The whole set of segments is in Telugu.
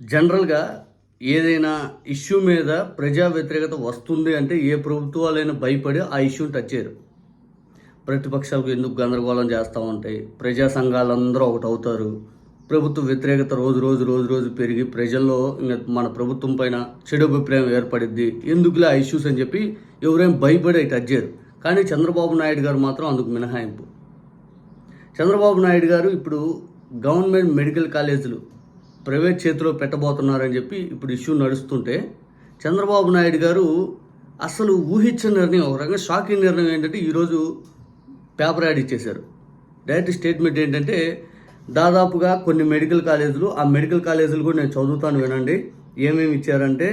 జనరల్గా ఏదైనా ఇష్యూ మీద ప్రజా వ్యతిరేకత వస్తుంది అంటే ఏ ప్రభుత్వాలైనా భయపడి ఆ ఇష్యూని టచ్ చేయరు. ప్రతిపక్షాలకు ఎందుకు గందరగోళం చేస్తూ ఉంటాయి? ప్రజా సంఘాలందరూ ఒకటి అవుతారు. ప్రభుత్వ వ్యతిరేకత రోజు రోజు రోజు రోజు పెరిగి ప్రజల్లో ఇంకా మన ప్రభుత్వం పైన చెడు అభిప్రాయం ఏర్పడిద్ది. ఎందుకులే ఆ ఇష్యూస్ అని చెప్పి ఎవరేం భయపడి అవి టచ్ చేయరు. కానీ చంద్రబాబు నాయుడు గారు మాత్రం అందుకు మినహాయింపు. చంద్రబాబు నాయుడు గారు ఇప్పుడు గవర్నమెంట్ మెడికల్ కాలేజీలు ప్రైవేట్ చేతిలో పెట్టబోతున్నారని చెప్పి ఇప్పుడు ఇష్యూ నడుస్తుంటే చంద్రబాబు నాయుడు గారు అసలు ఊహించిన నిర్ణయం ఒక రకంగా షాకింగ్ నిర్ణయం ఏంటంటే ఈరోజు పేపర్ యాడ్ ఇచ్చేశారు. డైరెక్ట్ స్టేట్మెంట్ ఏంటంటే దాదాపుగా కొన్ని మెడికల్ కాలేజీలు ఆ మెడికల్ కాలేజీలు కూడా నేను చదువుతాను వినండి. ఏమేమి ఇచ్చారంటే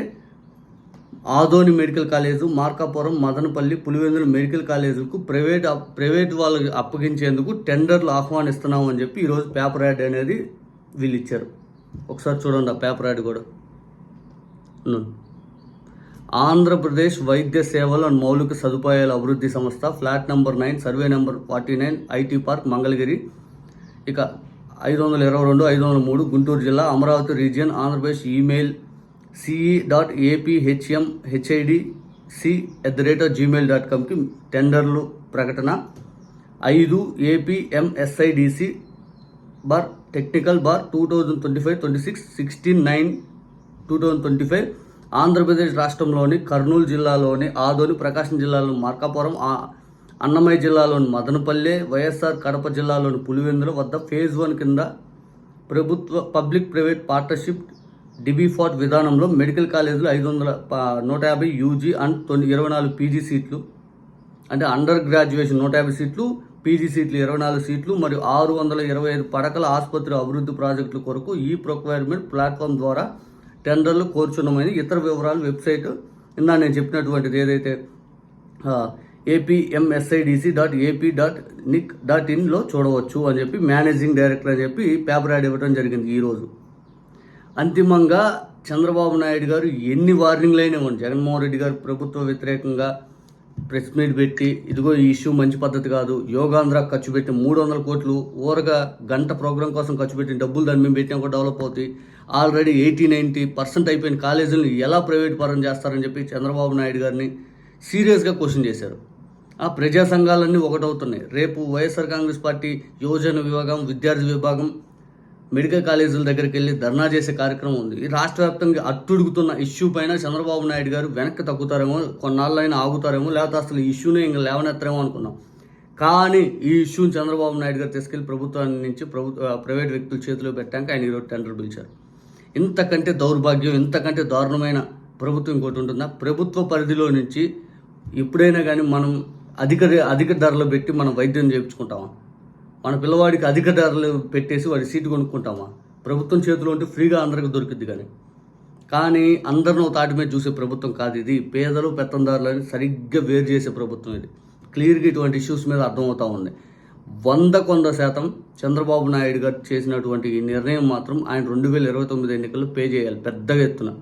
Adoni medical college Markapuram Madanapalle Pulivendula medical కాలేజీలకు ప్రైవేట్ ప్రైవేట్ వాళ్ళకి అప్పగించేందుకు టెండర్లు ఆహ్వానిస్తున్నామని చెప్పి ఈరోజు పేపర్ యాడ్ అనేది వీళ్ళు ఇచ్చారు. ఒకసారి చూడండి ఆ పేపర్ యాడ్ కూడా. ఆంధ్రప్రదేశ్ వైద్య సేవలు అండ్ మౌలిక సదుపాయాల అభివృద్ధి సంస్థ flat number nine survey number forty nine IT park Mangalagiri. ఇక ఐదు వందల ఇరవై రెండు ఐదు వందల మూడు గుంటూరు జిల్లా Amaravati region Andhra Pradesh email CE dot APHM HIDC C at the rate of Gmail dot కామ్కి టెండర్లు ప్రకటన. ఐదు APMSIDC bar technical bar two thousand twenty five twenty six sixteen nine two thousand twenty five Andhra Pradesh రాష్ట్రంలోని కర్నూలు జిల్లాలోని ఆదోని ప్రకాశం జిల్లాలోని మార్కాపురం అన్నమయ్య జిల్లాలోని మదనపల్లె వైఎస్ఆర్ కడప జిల్లాలోని పులివెందుల వద్ద ఫేజ్ వన్ కింద ప్రభుత్వ పబ్లిక్ ప్రైవేట్ పార్ట్నర్షిప్ డిబిఫాట్ విధానంలో మెడికల్ కాలేజీలు ఐదు వందల నూట యాభై యూజీ అండ్ తొమ్మిది ఇరవై నాలుగు పీజీ సీట్లు. అంటే అండర్ గ్రాడ్యుయేషన్ నూట యాభై సీట్లు పీజీ సీట్లు ఇరవై నాలుగు సీట్లు మరియు ఆరు వందల ఇరవై ఐదు పడకల ఆసుపత్రి అభివృద్ధి ప్రాజెక్టుల కొరకు ఈ ప్రొక్వైర్మెంట్ ప్లాట్ఫామ్ ద్వారా టెండర్లు కోరుచున్నామని ఇతర వివరాలు వెబ్సైట్ ఇందా నేను చెప్పినటువంటిది ఏదైతే APMSIDC dot AP dot nic dot ఇన్లో చూడవచ్చు అని చెప్పి మేనేజింగ్ డైరెక్టర్ అని చెప్పి పేపర్ యాడ్ ఇవ్వడం జరిగింది ఈరోజు అంతిమంగా చంద్రబాబు నాయుడు గారు ఎన్ని వార్నింగ్లు అయినా ఇవ్వండి. జగన్మోహన్ రెడ్డి గారు ప్రభుత్వ వ్యతిరేకంగా ప్రెస్ మీట్ పెట్టి ఇదిగో ఈ ఇష్యూ మంచి పద్ధతి కాదు యోగాంధ్ర ఖర్చు పెట్టి మూడు వందల కోట్లు ఊరగా గంట ప్రోగ్రాం కోసం ఖర్చు పెట్టిన డబ్బులు దాన్ని మేము పెట్టినా కూడా డెవలప్ అవుతాయి. ఆల్రెడీ ఎయిటీ నైంటీ పర్సెంట్ అయిపోయిన కాలేజీలను ఎలా ప్రైవేట్ పరం చేస్తారని చెప్పి చంద్రబాబు నాయుడు గారిని సీరియస్గా క్వశ్చన్ చేశారు. ఆ ప్రజా సంఘాలన్నీ ఒకటవుతున్నాయి. రేపు వైఎస్ఆర్ కాంగ్రెస్ పార్టీ యువజన విభాగం విద్యార్థి విభాగం మెడికల్ కాలేజీల దగ్గరికి వెళ్ళి ధర్నా చేసే కార్యక్రమం ఉంది. ఈ రాష్ట్ర వ్యాప్తంగా అట్టుడుగుతున్న ఇష్యూ పైన చంద్రబాబు నాయుడు గారు వెనక్కి తగ్గుతారేమో కొన్నాళ్ళైనా ఆగుతారేమో లేకపోతే అసలు ఈ ఇష్యూనే ఇంకా లేవనెత్తారేమో అనుకున్నాం. కానీ ఈ ఇష్యూని చంద్రబాబు నాయుడు గారు తీసుకెళ్ళి ప్రభుత్వాన్ని నుంచి ప్రభుత్వ ప్రైవేట్ వ్యక్తుల చేతిలో పెట్టాక ఆయన ఈరోజు టెండర్ పిలిచారు. ఇంతకంటే దౌర్భాగ్యం ఇంతకంటే దారుణమైన ప్రభుత్వం ఇంకోటి ఉంటుందా? ప్రభుత్వ పరిధిలో నుంచి ఎప్పుడైనా కానీ మనం అధిక అధిక ధరలు పెట్టి మనం వైద్యం చేయించుకుంటామా? మన పిల్లవాడికి అధిక ధరలు పెట్టేసి వాడి సీటు కొనుక్కుంటామా? ప్రభుత్వం చేతిలో ఉంటే ఫ్రీగా అందరికి దొరికిద్ది కానీ. కానీ అందరిని తాటి మీద చూసే ప్రభుత్వం కాదు ఇది. పేదలు పెత్తందారులని సరిగ్గా వేరు చేసే ప్రభుత్వం ఇది. క్లియర్గా ఇటువంటి ఇష్యూస్ మీద అర్థమవుతా ఉంది. వంద కొంద శాతం చంద్రబాబు నాయుడు గారు చేసినటువంటి ఈ నిర్ణయం మాత్రం ఆయన రెండు వేల ఇరవై తొమ్మిది ఎన్నికల్లో పే చేయాలి. పెద్దగా ఎత్తున.